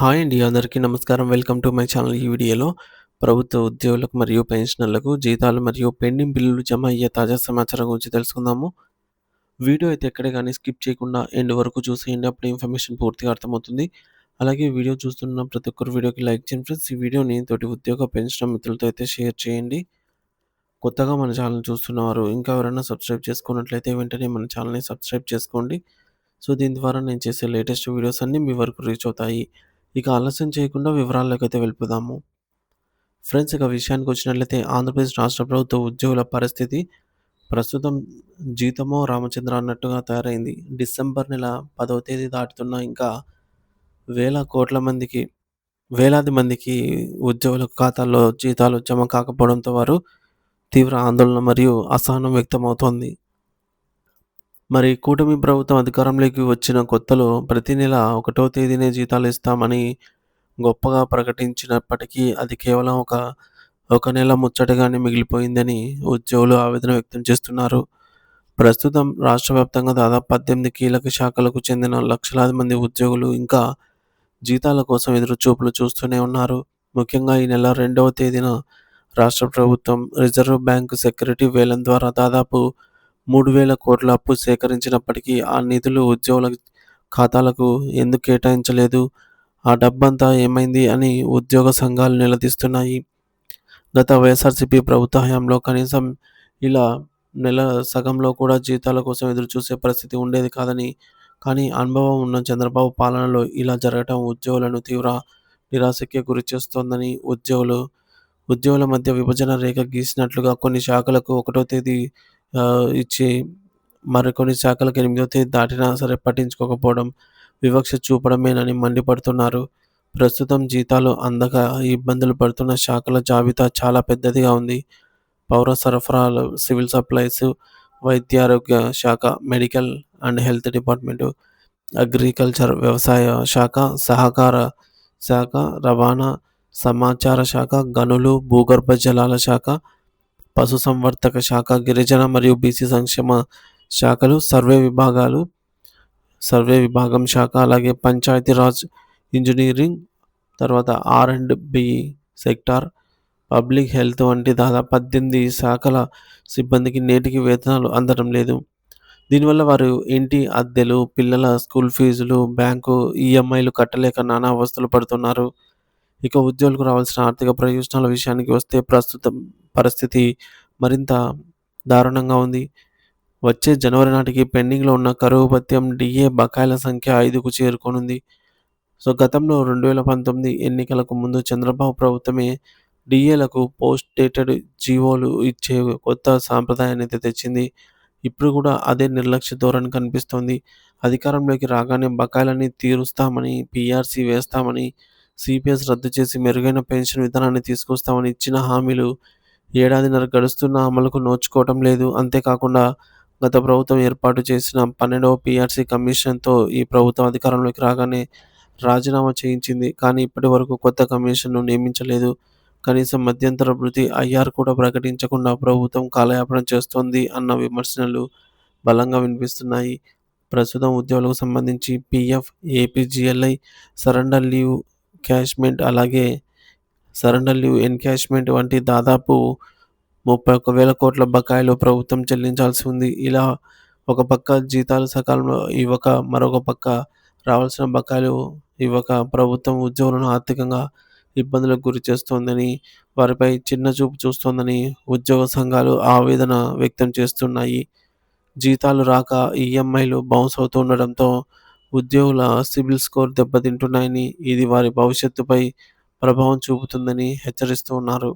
Hi అండి అందరికీ నమస్కారం. వెల్కమ్ టు మై ఛానల్ ఈ వీడియోలో ప్రభుత్వ ఉద్యోగులకు మరియు పెన్షనర్లకు జీతాలు మరియు పెండింగ్ బిల్లులు జమ అయ్యే తాజా సమాచారం గురించి తెలుసుకుందాము. వీడియో అయితే ఎక్కడే కానీ స్కిప్ చేయకుండా ఎండ్ వరకు చూసేయండి అప్పుడు ఇన్ఫర్మేషన్ పూర్తిగా అర్థమవుతుంది. అలాగే వీడియో చూస్తున్న ప్రతి ఒక్కరు వీడియోకి లైక్ చేయండి ఫ్రెండ్స్. ఈ వీడియోని తోటి ఉద్యోగ పెన్షన్ మిత్రులతో అయితే షేర్ చేయండి. కొత్తగా మన ఛానల్ చూస్తున్నవారు ఇంకా ఎవరైనా సబ్స్క్రైబ్ చేసుకున్నట్లయితే వెంటనే మన ఛానల్ని సబ్స్క్రైబ్ చేసుకోండి. సో దీని ద్వారా నేను చేసే లేటెస్ట్ వీడియోస్ అన్నీ మీ వరకు రీచ్ అవుతాయి. ఇక ఆలస్యం చేయకుండా వివరాల్లోకి అయితే వెళ్ళిపోదాము. ఫ్రెండ్స్ ఇక విషయానికి వచ్చినట్లయితే ఆంధ్రప్రదేశ్ రాష్ట్ర ప్రభుత్వ ఉద్యోగుల పరిస్థితి ప్రస్తుతం జీతమో రామచంద్ర అన్నట్టుగా తయారైంది. డిసెంబర్ నెల పదవ తేదీ దాటుతున్న ఇంకా వేల కోట్ల మందికి వేలాది మందికి ఉద్యోగుల ఖాతాల్లో జీతాలు జమ కాకపోవడంతో వారు తీవ్ర ఆందోళన మరియు అసహనం వ్యక్తమవుతోంది. మరి కూటమి ప్రభుత్వం అధికారంలోకి వచ్చిన కొత్తలో ప్రతి నెల ఒకటో తేదీనే జీతాలు ఇస్తామని గొప్పగా ప్రకటించినప్పటికీ అది కేవలం ఒక ఒక నెల ముచ్చటగానే మిగిలిపోయిందని ఉద్యోగులు ఆవేదన వ్యక్తం చేస్తున్నారు. ప్రస్తుతం రాష్ట్ర వ్యాప్తంగా దాదాపు పద్దెనిమిది కీలక శాఖలకు చెందిన లక్షలాది మంది ఉద్యోగులు ఇంకా జీతాల కోసం ఎదురు చూపులు చూస్తూనే ఉన్నారు. ముఖ్యంగా ఈ నెల రెండవ తేదీన రాష్ట్ర ప్రభుత్వం రిజర్వ్ బ్యాంకు సెక్యూరిటీ వేలం ద్వారా దాదాపు మూడు వేల కోట్ల అప్పు సేకరించినప్పటికీ ఆ నిధులు ఉద్యోగుల ఖాతాలకు ఎందుకు కేటాయించలేదు? ఆ డబ్బంతా ఏమైంది అని ఉద్యోగ సంఘాలు నిలదీస్తున్నాయి. గత వైఎస్ఆర్సీపీ ప్రభుత్వ హయాంలో కనీసం ఇలా నెల సగంలో కూడా జీతాల కోసం ఎదురు చూసే పరిస్థితి ఉండేది కాదని కానీ అనుభవం ఉన్న చంద్రబాబు పాలనలో ఇలా జరగటం ఉద్యోగులను తీవ్ర నిరాశకి గురి చేస్తోందని ఉద్యోగులు ఉద్యోగుల మధ్య విభజన రేఖ గీసినట్లుగా కొన్ని శాఖలకు ఒకటో తేదీ ఇచ్చి మరికొన్ని శాఖలకు ఎనిమిదో తేదీ దాటినా సరే పట్టించుకోకపోవడం వివక్ష చూపడమేనని మండిపడుతున్నారు. ప్రస్తుతం జీతాలు అందక ఇబ్బందులు పడుతున్న శాఖల జాబితా చాలా పెద్దదిగా ఉంది. పౌర సరఫరాలు సివిల్ సప్లైస్ వైద్య ఆరోగ్య శాఖ medical and health department agriculture వ్యవసాయ శాఖ సహకార శాఖ రవాణా సమాచార శాఖ గనులు భూగర్భ జలాల శాఖ పశుసంవర్ధక శాఖ గిరిజన మరియు బీసీ సంక్షేమ శాఖలు సర్వే విభాగాలు సర్వే విభాగం శాఖ అలాగే పంచాయతీరాజ్ ఇంజనీరింగ్ తర్వాత R and B sector public health వంటి దాదాపు పద్దెనిమిది శాఖల సిబ్బందికి నేటికి వేతనాలు అందడం లేదు. దీనివల్ల వారు ఇంటి అద్దెలు పిల్లల స్కూల్ ఫీజులు బ్యాంకు ఈఎంఐలు కట్టలేక నానా అవస్థలు పడుతున్నారు. ఇక ఉద్యోగులకు రావాల్సిన ఆర్థిక ప్రయోజనాల విషయానికి వస్తే ప్రస్తుతం పరిస్థితి మరింత దారుణంగా ఉంది. వచ్చే జనవరి నాటికి పెండింగ్లో ఉన్న కరువు భత్యం డిఏ బకాయిల సంఖ్య ఐదుకు చేరుకోనుంది. సో గతంలో రెండు వేల పంతొమ్మిది ఎన్నికలకు ముందు చంద్రబాబు ప్రభుత్వమే డిఏలకు పోస్ట్ డేటెడ్ జీవోలు ఇచ్చే కొత్త సాంప్రదాయాన్ని అయితే తెచ్చింది. ఇప్పుడు కూడా అదే నిర్లక్ష్య ధోరణి కనిపిస్తోంది. అధికారంలోకి రాగానే బకాయిలని తీరుస్తామని పీఆర్సీ వేస్తామని సిపిఎస్ రద్దు చేసి మెరుగైన పెన్షన్ విధానాన్ని తీసుకొస్తామని ఇచ్చిన హామీలు ఏడాదిన్నర గడుస్తున్న అమలుకు నోచుకోవటం లేదు. అంతేకాకుండా గత ప్రభుత్వం ఏర్పాటు చేసిన పన్నెండవ పీఆర్సీ కమిషన్తో ఈ ప్రభుత్వం అధికారంలోకి రాగానే రాజీనామా చేయించింది. కానీ ఇప్పటి వరకు కొత్త కమిషన్ను నియమించలేదు. కనీసం మధ్యంతర వృత్తి ఐఆర్ కూడా ప్రకటించకుండా ప్రభుత్వం కాలయాపన చేస్తోంది అన్న విమర్శనలు బలంగా వినిపిస్తున్నాయి. ప్రస్తుతం ఉద్యోగులకు సంబంధించి PF APGLI surrender leave encashment అలాగే సరెండర్ లీవ్ ఎన్కాష్మెంట్ వంటి దాదాపు ముప్పై ఒక్క వేల కోట్ల బకాయిలు ప్రభుత్వం చెల్లించాల్సి ఉంది. ఇలా ఒక పక్క జీతాలు సకాలంలో ఇవ్వక మరొక పక్క రావాల్సిన బకాయిలు ఇవ్వక ప్రభుత్వం ఉద్యోగులను ఆర్థికంగా ఇబ్బందులకు గురి చేస్తోందని వారిపై చిన్న చూపు చూస్తోందని ఉద్యోగ సంఘాలు ఆవేదన వ్యక్తం చేస్తున్నాయి. జీతాలు రాక ఈఎంఐలు బౌన్స్ అవుతుండడంతో ఉద్యోగుల సిబిల్ స్కోర్ దెబ్బతింటున్నాయని ఇది వారి భవిష్యత్తుపై ప్రభావం చూపుతుందని హెచ్చరిస్తూ ఉన్నారు.